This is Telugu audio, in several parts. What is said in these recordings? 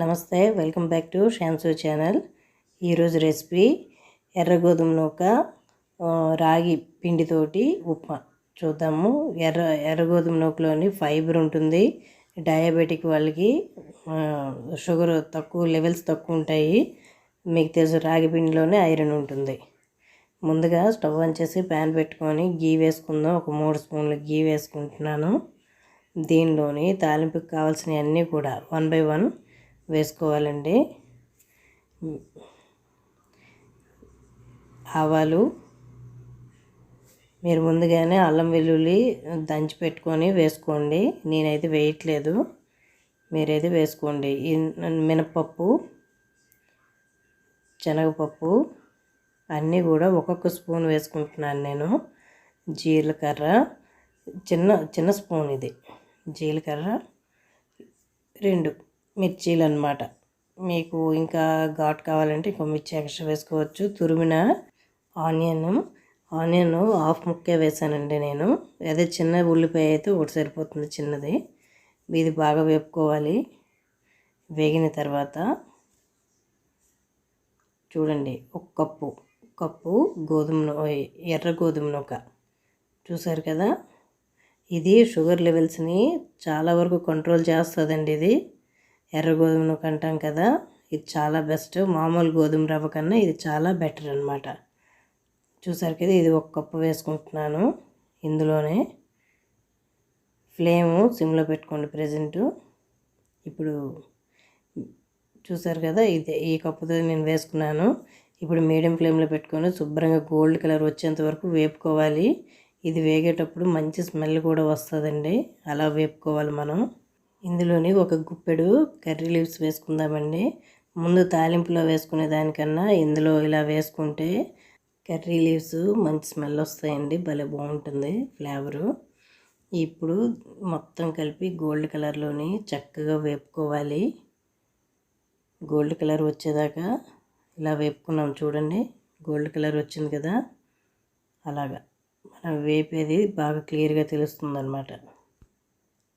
Namaste welcome back to Shansu channel. ఈరోజు రెసిపీ ఎర్ర గోధుమ నూక రాగి పిండితోటి ఉప్మా. చూద్దాము. ఎర్ర ఎర్ర గోధుమ నూకలోని ఫైబర్ ఉంటుంది. డయాబెటిక్ వాళ్ళకి షుగర్ తక్కువ లెవెల్స్ తక్కువ ఉంటాయి. మీకు తెలుసు రాగి పిండిలోనే ఐరన్ ఉంటుంది. ముందుగా స్టవ్ ఆన్ చేసి ప్యాన్ పెట్టుకొని గీ వేసుకుందాం. ఒక మూడు స్పూన్లు గీ వేసుకుంటున్నాను. దీనిలోని తాలింపుకి కావాల్సినవన్నీ కూడా వన్ బై వన్ వేసుకోవాలండి. ఆవాలు. మీరు ముందుగానే అల్లం వెల్లుల్లి దంచి పెట్టుకొని వేసుకోండి. నేనైతే వేయట్లేదు. మీరైతే వేసుకోండి. మినపప్పు శనగపప్పు అన్నీ కూడా ఒక్కొక్క స్పూన్ వేసుకుంటున్నాను నేను. జీలకర్ర చిన్న చిన్న స్పూన్ ఇది. జీలకర్ర రెండు. మిర్చీలు అన్నమాట మీకు ఇంకా ఘాట్ కావాలంటే ఇంకో మిర్చి ఎక్స్ట్రా వేసుకోవచ్చు. తురిమిన ఆనియన్. ఆనియన్ హాఫ్ ముక్కే వేసానండి నేను. అదే చిన్న ఉల్లిపాయ అయితే ఒకటి సరిపోతుంది చిన్నది. ఇది బాగా వేపుకోవాలి. వేగిన తర్వాత చూడండి ఒక కప్పు. కప్పు గోధుమ ఎర్ర గోధుమ నూక. చూసారు కదా? ఇది షుగర్ లెవెల్స్ని చాలా వరకు కంట్రోల్ చేస్తుందండి ఇది. ఎర్ర గోధుమ అంటాం కదా ఇది చాలా బెస్ట్ మామూలు గోధుమ రవ్వ కన్నా ఇది చాలా బెటర్ అనమాట చూసారు కదా ఇది ఒక కప్పు వేసుకుంటున్నాను. ఇందులోనే ఫ్లేము సిమ్లో పెట్టుకోండి ప్రజెంటు ఇప్పుడు చూసారు కదా ఇది ఈ కప్పుతో నేను వేసుకున్నాను. ఇప్పుడు మీడియం ఫ్లేమ్లో పెట్టుకొని శుభ్రంగా గోల్డ్ కలర్ వచ్చేంత వరకు వేపుకోవాలి. ఇది వేగేటప్పుడు మంచి స్మెల్ కూడా వస్తుందండి. అలా వేపుకోవాలి మనం. ఇందులోని ఒక గుప్పెడు కర్రీ లీవ్స్ వేసుకుందామండి. ముందు తాలింపులో వేసుకునే దానికన్నా ఇందులో ఇలా వేసుకుంటే కర్రీ లీవ్స్ మంచి స్మెల్ వస్తాయండి. భలే బాగుంటుంది ఫ్లేవరు. ఇప్పుడు మొత్తం కలిపి గోల్డ్ కలర్లోని చక్కగా వేపుకోవాలి. గోల్డ్ కలర్ వచ్చేదాకా ఇలా వేపుకున్నాం చూడండి. గోల్డ్ కలర్ వచ్చింది కదా. అలాగా. మనం వేపేది బాగా క్లియర్గా తెలుస్తుంది అనమాట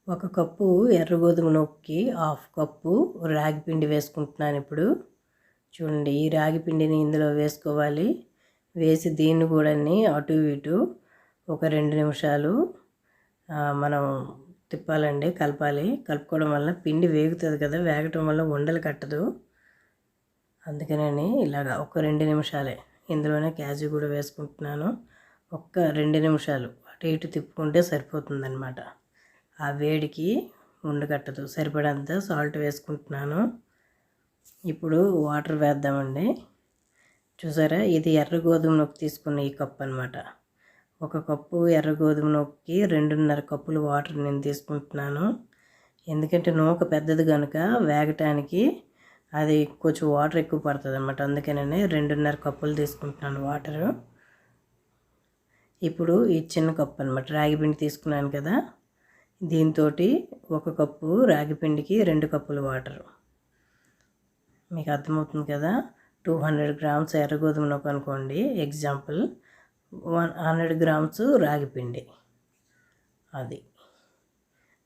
ఒక కప్పు ఎర్ర గోధుమ నొక్కి హాఫ్ కప్పు రాగి పిండి వేసుకుంటున్నాను ఇప్పుడు. చూడండి ఈ రాగి పిండిని ఇందులో వేసుకోవాలి. వేసి దీన్ని కూడా అటు ఇటు ఒక రెండు నిమిషాలు మనం తిప్పాలండి కలపాలి. కలుపుకోవడం వల్ల పిండి వేగుతుంది కదా వేగటం వల్ల ఉండలు కట్టదు. అందుకనని ఇలాగ ఒక రెండు నిమిషాలే ఇందులోనే క్యాజు కూడా వేసుకుంటున్నాను. ఒక్క రెండు నిమిషాలు అటు ఇటు తిప్పుకుంటే సరిపోతుందన్నమాట. ఆ వేడికి ఉండకట్టదు సరిపడంత సాల్ట్ వేసుకుంటున్నాను. ఇప్పుడు వాటర్ వేద్దామండి. చూసారా? ఇది ఎర్ర గోధుమ నొక్కి తీసుకున్న ఈ కప్పు అనమాట ఒక కప్పు ఎర్ర గోధుమ నొక్కి రెండున్నర కప్పులు వాటర్ నేను తీసుకుంటున్నాను. ఎందుకంటే నూక పెద్దది కనుక వేగటానికి అది కొంచెం వాటర్ ఎక్కువ పడుతుంది అనమాట అందుకనే రెండున్నర కప్పులు తీసుకుంటున్నాను వాటరు ఇప్పుడు ఈ చిన్న కప్పు అనమాట రాగి పిండి తీసుకున్నాను కదా. దీంతో ఒక కప్పు రాగిపిండికి రెండు కప్పులు వాటర్. మీకు అర్థమవుతుంది కదా? టూ హండ్రెడ్ గ్రామ్స్ ఎర్ర గోధుమ నూక అనుకోండి. ఎగ్జాంపుల్ వన్ హండ్రెడ్ గ్రామ్స్ రాగిపిండి అది.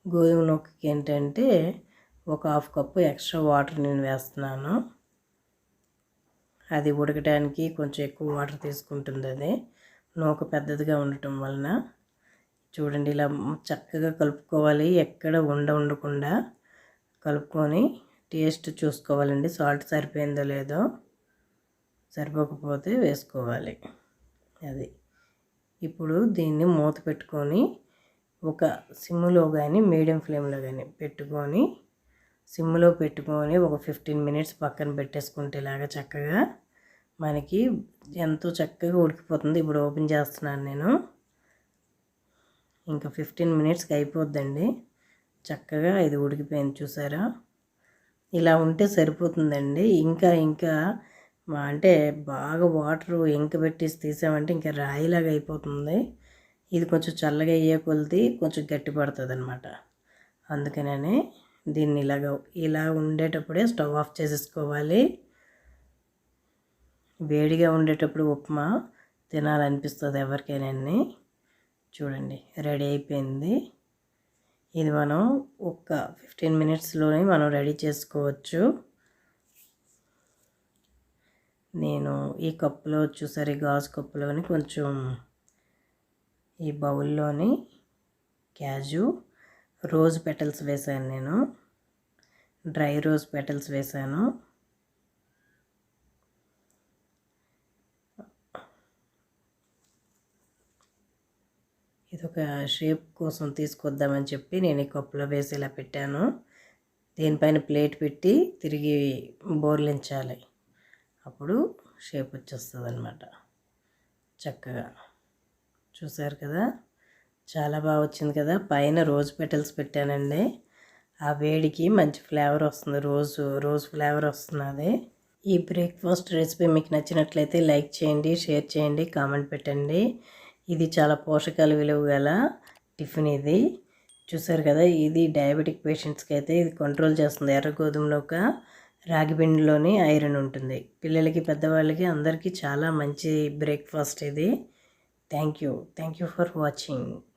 గోధుమ నూకకి ఏంటంటే ఒక హాఫ్ కప్పు ఎక్స్ట్రా వాటర్ నేను వేస్తున్నాను. అది ఉడకడానికి కొంచెం ఎక్కువ వాటర్ తీసుకుంటుంది అది. నూక పెద్దదిగా ఉండటం వలన చూడండి ఇలా చక్కగా కలుపుకోవాలి. ఎక్కడ ఉండ ఉండకుండా కలుపుకొని టేస్ట్ చూసుకోవాలండి. సాల్ట్ సరిపోయిందో లేదో సరిపోకపోతే వేసుకోవాలి. అది. ఇప్పుడు దీన్ని మూత పెట్టుకొని ఒక సిమ్లో కానీ మీడియం ఫ్లేమ్లో కానీ పెట్టుకొని సిమ్లో పెట్టుకొని ఒక ఫిఫ్టీన్ మినిట్స్ పక్కన పెట్టేసుకుంటే ఇలాగా చక్కగా మనకి ఎంతో చక్కగా ఉడికిపోతుంది. ఇప్పుడు ఓపెన్ చేస్తున్నాను నేను. ఇంకా ఫిఫ్టీన్ మినిట్స్కి అయిపోద్దండి. చక్కగా ఇది ఉడికిపోయింది చూసారా? ఇలా ఉంటే సరిపోతుందండి. ఇంకా ఇంకా మా- అంటే బాగా వాటర్ ఇంక పెట్టేసి తీసామంటే ఇంకా రాయిలాగా అయిపోతుంది. ఇది కొంచెం చల్లగా అయ్యే కొలిది కొంచెం గట్టి పడుతుంది అనమాట అందుకనే దీన్ని ఇలాగ ఇలా ఉండేటప్పుడే స్టవ్ ఆఫ్ చేసేసుకోవాలి. వేడిగా ఉండేటప్పుడు ఉప్మా తినాలనిపిస్తుంది ఎవరికైనా చూడండి రెడీ అయిపోయింది. ఇది మనం ఒక ఫిఫ్టీన్ మినిట్స్లోనే మనం రెడీ చేసుకోవచ్చు. నేను ఈ కప్పులో వచ్చేసరి గాజు కప్పులోని కొంచెం ఈ బౌల్లోని క్యాజు రోజ్ పెటల్స్ వేసాను నేను. డ్రై రోజ్ పెటల్స్ వేసాను ఇది ఒక షేప్ కోసం తీసుకొద్దామని చెప్పి నేను ఈ కప్పులో వేసి ఇలా పెట్టాను. దీనిపైన ప్లేట్ పెట్టి తిరిగి బోర్లించాలి. అప్పుడు షేప్ వచ్చేస్తుంది అనమాట చక్కగా. చూసారు కదా? చాలా బాగా వచ్చింది కదా? పైన రోజ్ పెటల్స్ పెట్టానండి. ఆ వేడికి మంచి ఫ్లేవర్ వస్తుంది. రోజు రోజ్ ఫ్లేవర్ వస్తున్నది. ఈ బ్రేక్ఫాస్ట్ రెసిపీ మీకు నచ్చినట్లయితే లైక్ చేయండి షేర్ చేయండి కామెంట్ పెట్టండి. ఇది చాలా పోషకాలు విలువ గల టిఫిన్ ఇది. చూసారు కదా ఇది డయాబెటిక్ పేషెంట్స్కి అయితే ఇది కంట్రోల్ చేస్తుంది. ఎర్ర గోధుమలోక రాగి పిండిలోని ఐరన్ ఉంటుంది. పిల్లలకి పెద్దవాళ్ళకి అందరికీ చాలా మంచి బ్రేక్ఫాస్ట్ ఇది. Thank you. Thank you for watching.